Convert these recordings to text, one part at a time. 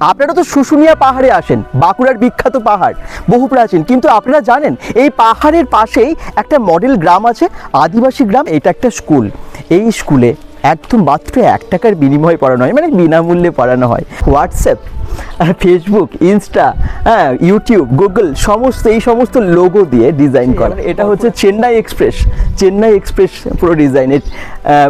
আপনারা তো শুশুনিয়া পাহাড়ে আসেন, বাঁকুড়ার বিখ্যাত পাহাড়, বহু প্রাচীন। কিন্তু আপনারা জানেন, এই পাহাড়ের পাশেই একটা মডেল গ্রাম আছে, আদিবাসী গ্রাম, এটা একটা স্কুল। এই স্কুলে একদম মাত্র এক টাকার বিনিময়ে পড়ানো হয় মানে বিনামূল্যে পড়ানো হয়। হোয়াটসঅ্যাপ ফেসবুক ইনস্টা হ্যাঁ ইউটিউব গুগল সমস্ত এই সমস্ত লোগো দিয়ে ডিজাইন করা। এটা হচ্ছে চেন্নাই এক্সপ্রেস চেন্নাই এক্সপ্রেস পুরো ডিজাইনের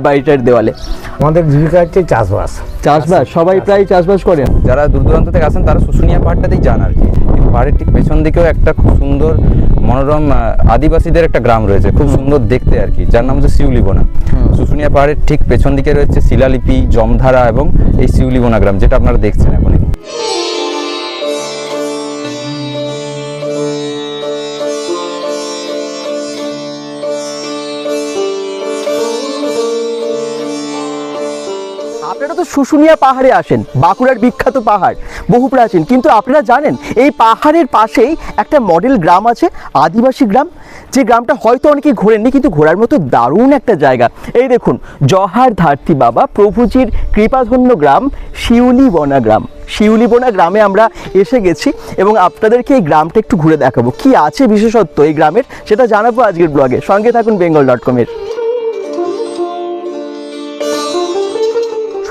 বাড়িটার দেওয়ালে। আমাদের জীবিকা হচ্ছে চাষবাস। চাষবাস সবাই প্রায় চাষবাস করেন যারা দূর দূরান্ত থেকে আসেন তারা শুশুনিয়া পাহাড়টাতেই যান আর কি। পাহাড়ের ঠিক পেছন দিকেও একটা খুব সুন্দর মনোরম আদিবাসীদের একটা গ্রাম রয়েছে খুব সুন্দর দেখতে আর কি যার নাম হচ্ছে শিউলিবোনা। শুশুনিয়া পাহাড়ের ঠিক পেছন দিকে রয়েছে শিলালিপি জমধারা এবং এই শিউলিবোনা গ্রাম যেটা আপনারা দেখছেন এখন তো শুশুনিয়া পাহাড়ে আসেন, বাঁকুড়ার বিখ্যাত পাহাড়, বহু প্রাচীন। কিন্তু আপনারা জানেন, এই পাহাড়ের পাশেই একটা মডেল গ্রাম আছে, আদিবাসী গ্রাম। যে গ্রামটা হয়তো অনেকে ঘোরেননি, কিন্তু ঘোরার মতো দারুণ একটা জায়গা। এই দেখুন, জহার ধারতি বাবা প্রভুজির কৃপাধন্য গ্রাম, শিউলিবনা গ্রাম। শিউলিবনা গ্রামে আমরা এসে গেছি এবং আপনাদেরকে এই গ্রামটা একটু ঘুরে দেখাবো। কি আছে বিশেষত্ব এই গ্রামের, সেটা জানাব আজকের ব্লগে সঙ্গে থাকুন বেঙ্গল ডট কমের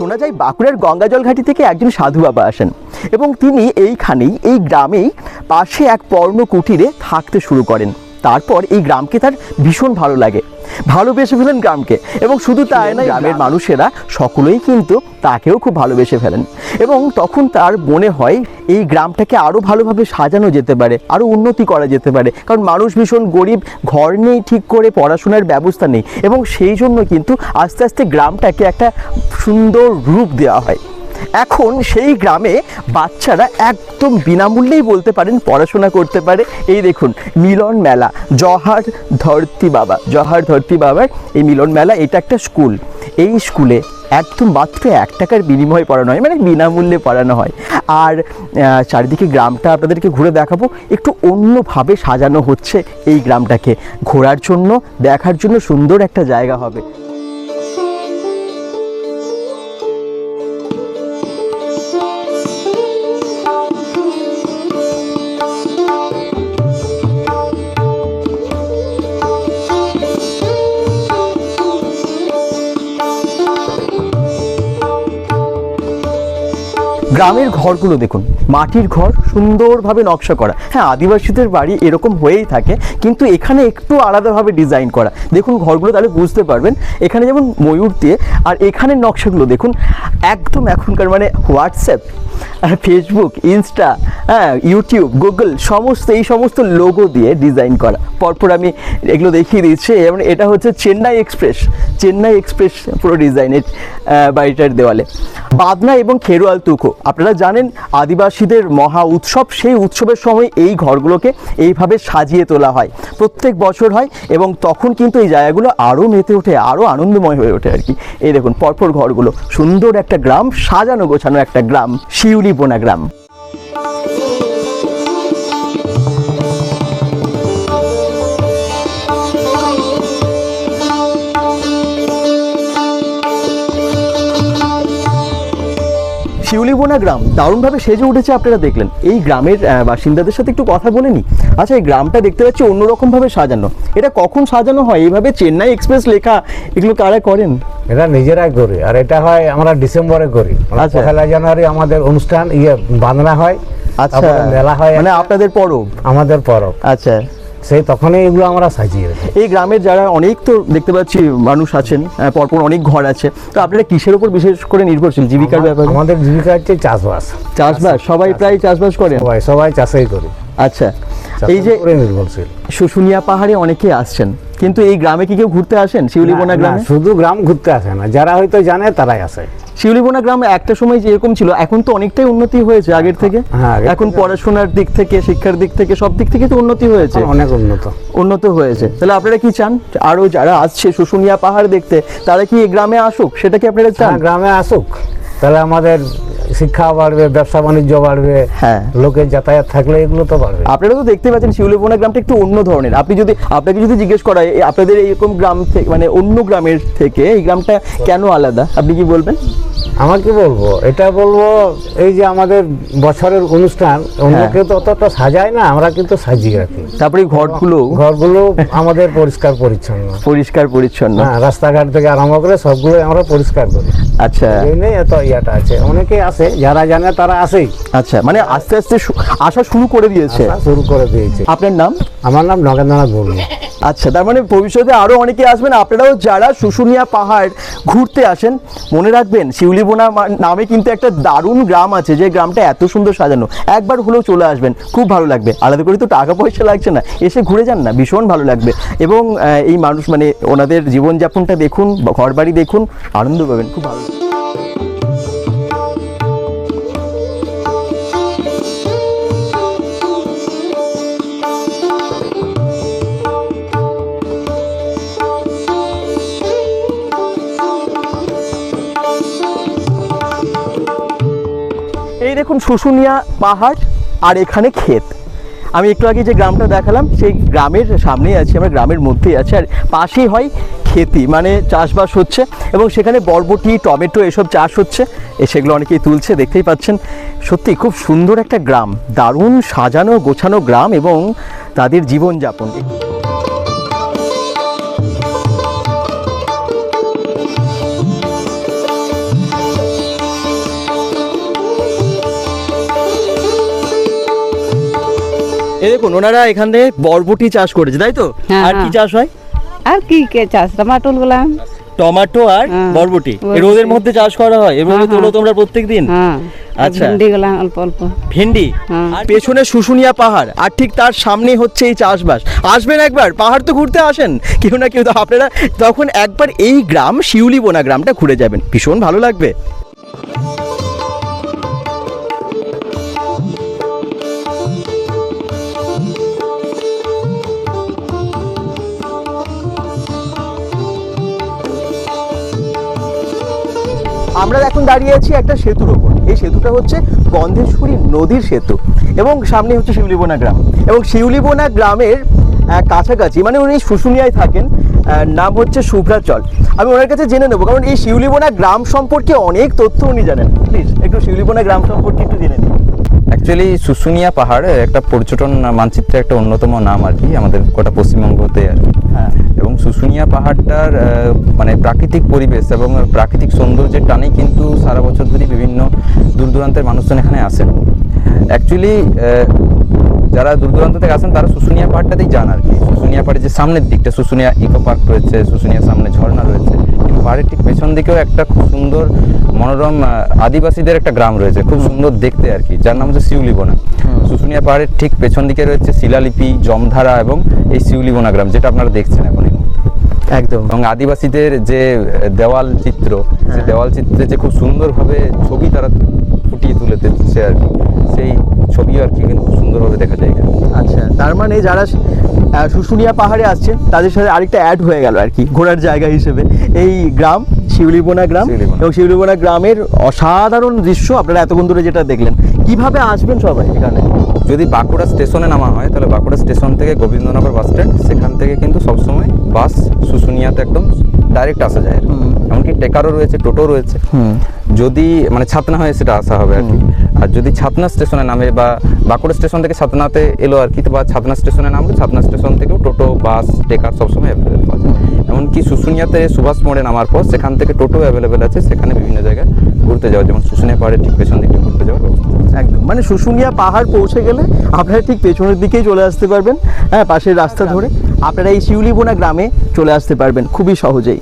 শোনা যায় বাঁকুড়ার গঙ্গাজল ঘাটি থেকে একজন সাধু বাবা আসেন এবং তিনি এইখানেই, এই গ্রামেই পাশে এক পর্ণ কুটিরে থাকতে শুরু করেন। তারপর এই গ্রামকে তার ভীষণ ভালো লাগে। ভালোবেসে ফেলেন গ্রামকে। এবং শুধু তাই না গ্রামের মানুষেরা সকলেই কিন্তু তাকেও খুব ভালোবেসে ফেলেন। এবং তখন তার মনে হয় এই গ্রামটাকে আরও ভালোভাবে সাজানো যেতে পারে আরও উন্নতি করা যেতে পারে। কারণ মানুষ ভীষণ গরিব ঘর নেই ঠিক করে পড়াশোনার ব্যবস্থা নেই। এবং সেই জন্য কিন্তু আস্তে আস্তে গ্রামটাকে একটা সুন্দর রূপ দেওয়া হয়। এখন সেই গ্রামে বাচ্চারা একদম বিনামূল্যেই বলতে পারেন পড়াশোনা করতে পারে। এই দেখুন, মিলন মেলা জহার ধরতি বাবা জহার ধরতি বাবার এই মিলন মেলা, এটা একটা স্কুল। এই স্কুলে একদম মাত্র এক টাকার বিনিময়ে পড়ানো হয় মানে বিনামূল্যে পড়ানো হয়। আর চারিদিকে গ্রামটা আপনাদেরকে ঘুরে দেখাবো, একটু অন্যভাবে সাজানো হচ্ছে এই গ্রামটাকে। ঘোরার জন্য, দেখার জন্য সুন্দর একটা জায়গা হবে। গ্রামের ঘরগুলো দেখুন, মাটির ঘর, সুন্দরভাবে নকশা করা। হ্যাঁ আদিবাসীদের বাড়ি এরকম হয়েই থাকে, কিন্তু এখানে একটু আলাদাভাবে ডিজাইন করা। দেখুন, ঘরগুলো তাহলে বুঝতে পারবেন, এখানে যেমন ময়ূর দিয়ে, আর এখানের নকশাগুলো দেখুন, একদম এখনকার মানে হোয়াটসঅ্যাপ ফেসবুক, ইনস্টা হ্যাঁ ইউটিউব, গুগল, সমস্ত, এই সমস্ত লোগো দিয়ে ডিজাইন করা। পরপর আমি এগুলো দেখিয়ে দিচ্ছি এবং এটা হচ্ছে চেন্নাই এক্সপ্রেস। চেন্নাই এক্সপ্রেস পুরো ডিজাইনের বাড়িটার দেওয়ালে। বাদনা এবং খেরোয়াল তুখো আপনারা জানেন, আদিবাসীদের মহা উৎসব, সেই উৎসবের সময় এই ঘরগুলোকে এইভাবে সাজিয়ে তোলা হয়। প্রত্যেক বছর হয় এবং তখন কিন্তু এই জায়গাগুলো আরও মেতে ওঠে, আরও আনন্দময় হয়ে ওঠে আর কি। এই দেখুন, পরপর ঘরগুলো। সুন্দর একটা গ্রাম, সাজানো গোছানো একটা গ্রাম, শিউলি বোনা গ্রাম। শিউলিবোনা গ্রাম দারুণভাবে সেজে উঠেছে আপনারা দেখলেন। এই গ্রামের বাসিন্দাদের সাথে একটু কথা বলে নি। আচ্ছা এই গ্রামটা দেখতে পাচ্ছি অন্যরকমভাবে সাজানো। এটা কখন সাজানো হয়? এইভাবে চেন্নাই এক্সপ্রেস লেখা এগুলো কারা করেন? এটা নিজেরাই করি আর এটা হয় আমরা ডিসেম্বরে করি মানে আচ্ছা। পহেলা জানুয়ারি আমাদের অনুষ্ঠান ইয়ে বাঁধনা হয়। আচ্ছা। মেলা হয়। মানে আপনাদের পরব? আমাদের পরব। আচ্ছা। সেই তখনই এগুলো আমরা সাজিয়ে রাখি এই গ্রামের যারা অনেক তো দেখতে পাচ্ছি মানুষ আছেন পরপর অনেক ঘর আছে। তো আপনারা কিসের উপর বিশেষ করে নির্ভরশীল? জীবিকার ব্যাপারে? আমাদের জীবিকা হচ্ছে চাষবাস। চাষবাস সবাই প্রায় চাষবাস করে? সবাই সবাই চাষেই করি। আচ্ছা এই যে শুশুনিয়া পাহাড়ে অনেকে আসছেন কিন্তু এই গ্রামে কি কেউ ঘুরতে আসেন? শিউলিবোনা গ্রামে? শুধু গ্রাম ঘুরতে আসে না যারা হয়তো জানে তারাই আসে। শিউলিবোনা গ্রামে একটা সময় যে এরকম ছিল এখন তো অনেকটাই উন্নতি হয়েছে আগের থেকে। হ্যাঁ, এখন পড়াশোনার দিক থেকে শিক্ষার দিক থেকে সব দিক থেকে তো উন্নতি হয়েছে। অনেক উন্নত। উন্নত হয়েছে। তাহলে আপনারা কি চান? আরও যারা আসছে শুশুনিয়া পাহাড় দেখতে তারা কি এই গ্রামে আসুক? সেটা কি আপনারা চান? হ্যাঁ, গ্রামে আসুক। তাহলে আমাদের শিক্ষা বাড়বে ব্যবসা বাণিজ্য বাড়বে হ্যাঁ। লোকের যাতায়াত থাকলে এগুলো তো বাড়বে। আপনারা তো দেখতে পাচ্ছেন শিউলিবোনা গ্রামটা একটু অন্য ধরনের। আপনি যদি আপনাকে যদি জিজ্ঞেস করা হয়, এই আপনাদের এরকম গ্রাম থেকে মানে অন্য গ্রামের থেকে এই গ্রামটা কেন আলাদা? আপনি কি বলবেন? আমার কি বলব? এটা বলব এই যে আমাদের বছরের অনুষ্ঠান অন্য হ্যাঁ। কেউ তো অতটা সাজায় না আমরা কিন্তু সাজিয়ে রাখি। তারপরে ঘরগুলো? ঘরগুলো আমাদের পরিষ্কার পরিচ্ছন্ন। পরিষ্কার পরিচ্ছন্ন। হ্যাঁ রাস্তাঘাট থেকে আরম্ভ করে সবগুলো আমরা পরিষ্কার করি। আচ্ছা। এই এত ইয়াটা আছে। অনেকেই আসে যারা জানে তারা আসেই আচ্ছা মানে আস্তে আস্তে আসা শুরু করে দিয়েছে। শুরু করে দিয়েছে। আপনার নাম? আমার নাম নগেন্দ্রনাথ বর্মা আচ্ছা তার মানে ভবিষ্যতে আরও অনেকে আসবেন। আপনারাও যারা শুশুনিয়া পাহাড় ঘুরতে আসেন, মনে রাখবেন, শিউলিবোনা নামে কিন্তু একটা দারুণ গ্রাম আছে, যে গ্রামটা এত সুন্দর সাজানো। একবার হলেও চলে আসবেন, খুব ভালো লাগবে। আলাদা করে তো টাকা পয়সা লাগছে না, এসে ঘুরে যান না, ভীষণ ভালো লাগবে। এবং এই মানুষ মানে ওনাদের জীবনযাপনটা দেখুন ঘর বাড়ি দেখুন, আনন্দ পাবেন, খুব ভালো দেখুন শুশুনিয়া পাহাড় আর এখানে ক্ষেত। আমি একটু আগে যে গ্রামটা দেখালাম, সেই গ্রামের সামনেই আছি, আমরা গ্রামের মধ্যেই আছি, আর পাশেই হয় খেতি মানে চাষবাস হচ্ছে এবং সেখানে বরবটি, টমেটো এসব চাষ হচ্ছে সেগুলো অনেকেই তুলছে, দেখতেই পাচ্ছেন। সত্যি খুব সুন্দর একটা গ্রাম, দারুণ সাজানো গোছানো গ্রাম এবং তাদের জীবনযাপন। এই দেখুন ওনারা এখানে বরবটি চাষ করেছে তাই তো? হ্যাঁ, আর কি হ্যাঁ। চাষ হয়? আর কি কে চাষ? টমাটোল গুলাম টমেটো আর হ্যাঁ, বরবটি। রোদের মধ্যে চাষ করা হয় এভাবে তোলো। তোমরা প্রত্যেক দিন হ্যাঁ আচ্ছা। ভেন্ডি অল্প অল্প। ভেন্ডি। আর পেছনে শুশুনিয়া পাহাড় আর ঠিক তার সামনে হচ্ছে এই চাষবাস। আসবেন একবার পাহাড় তো ঘুরতে আসেন। কেউ না কেউ তো আপনারা তখন একবার এই গ্রাম শিউলি বোনা গ্রামটা ঘুরে যাবেন। ভীষণ ভালো লাগবে। আমরা এখন দাঁড়িয়ে আছি একটা সেতুর ওপর এই সেতুটা হচ্ছে গন্ধেশ্বরী নদীর সেতু এবং সামনে হচ্ছে শিউলিবোনা গ্রাম। এবং শিউলিবোনা গ্রামের কাছাকাছি মানে উনি শুশুনিয়ায় থাকেন নাম হচ্ছে শুভ্রাচল আমি ওনার কাছে জেনে নেব, কারণ এই শিউলিবোনা গ্রাম সম্পর্কে অনেক তথ্য উনি জানেন। প্লিজ, একটু শিউলিবোনা গ্রাম সম্পর্কে একটু জেনে নিন। অ্যাকচুয়ালি শুশুনিয়া পাহাড় একটা পর্যটন মানচিত্রে একটা অন্যতম নাম আর কি আমাদের গোটা পশ্চিমবঙ্গতে আর কি। হ্যাঁ। এবং শুশুনিয়া পাহাড়টার মানে প্রাকৃতিক পরিবেশ এবং প্রাকৃতিক সৌন্দর্যের টানেই কিন্তু সারা বছর ধরে বিভিন্ন দূর দূরান্তের মানুষজন এখানে আসেন। অ্যাকচুয়ালি যারা দূর দূরান্ত থেকে আসেন তারা শুশুনিয়া পাহাড়টাতেই যান আর কি। শুশুনিয়া পাহাড়ের যে সামনের দিকটা শুশুনিয়া ইকো পার্ক রয়েছে শুশুনিয়ার সামনে ঝর্ণা রয়েছে পাহাড়ের ঠিক পেছন দিকেও একটা খুব সুন্দর মনোরম আদিবাসীদের একটা গ্রাম রয়েছে খুব সুন্দর দেখতে আর কি। যার নাম হচ্ছে শিউলিবোনা। শুশুনিয়া পাহাড়ের ঠিক পেছন দিকে রয়েছে শিলালিপি জমধারা এবং এই শিউলিবোনা গ্রাম যেটা আপনারা দেখছেন এখন একদম। এবং আদিবাসীদের যে দেওয়াল চিত্র সেই দেওয়াল চিত্রে যে খুব সুন্দরভাবে ছবি তারা ফুটিয়ে তুলেছে আর কি। সেই ছবি আর কি কিন্তু খুব সুন্দরভাবে দেখা যায় আচ্ছা তার মানে যারা শুশুনিয়া পাহাড়ে আসছেন তাদের সাথে আরেকটা অ্যাড হয়ে গেল আর কি ঘোরার জায়গা হিসেবে। এই গ্রাম শিউলিবোনা গ্রাম এবং শিউলিবোনা গ্রামের অসাধারণ দৃশ্য আপনারা এতক্ষণ ধরে যেটা দেখলেন। কীভাবে আসবেন সবাই এখানে? যদি বাঁকুড়া স্টেশনে নামা হয় তাহলে বাঁকুড়া স্টেশন থেকে গোবিন্দনগর বাস স্ট্যান্ড সেখান থেকে কিন্তু সবসময় বাস শুশুনিয়াতে একদম ডাইরেক্ট আসা যায় আর এমনকি টেকারও রয়েছে টোটো রয়েছে। যদি মানে ছাতনা হয়ে সেটা আসা হবে আর কি। আর যদি ছাতনা স্টেশনে নামে বা বাঁকুড়া স্টেশন থেকে ছাতনাতে এলো আর কি তো বা ছাতনা স্টেশনে নামলো ছাতনা স্টেশন থেকেও টোটো বাস টেকার সবসময় অ্যাভেলেবেল পাওয়া যায়। এমনকি শুশুনিয়াতে সুভাষ মোড়ে নামার পর সেখান থেকে টোটো অ্যাভেলেবেল আছে সেখানে বিভিন্ন জায়গায় ঘুরতে যাওয়া যেমন শুশুনিয়া পাহাড়ের ঠিক পেছন দিকে ঘুরতে যাওয়ার ব্যবস্থা একদম। মানে শুশুনিয়া পাহাড় পৌঁছে গেলে আপনারা ঠিক পেছনের দিকেই চলে আসতে পারবেন হ্যাঁ পাশের রাস্তা ধরে। আপনারা এই শিউলিবোনা গ্রামে চলে আসতে পারবেন খুবই সহজেই।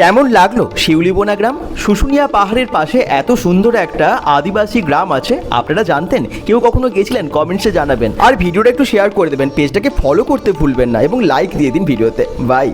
কেমন লাগল শিউলিবোনা গ্রাম? শুশুনিয়া পাহাড়ের পাশে এত সুন্দর একটা আদিবাসী গ্রাম আছে, আপনারা জানতেন, কেউ কখনো গেছিলেন কমেন্টসে জানাবেন। আর ভিডিওটা একটু শেয়ার করে দেবেন, পেজটাকে ফলো করতে ভুলবেন না, এবং লাইক দিয়ে দিন ভিডিওতে। বাই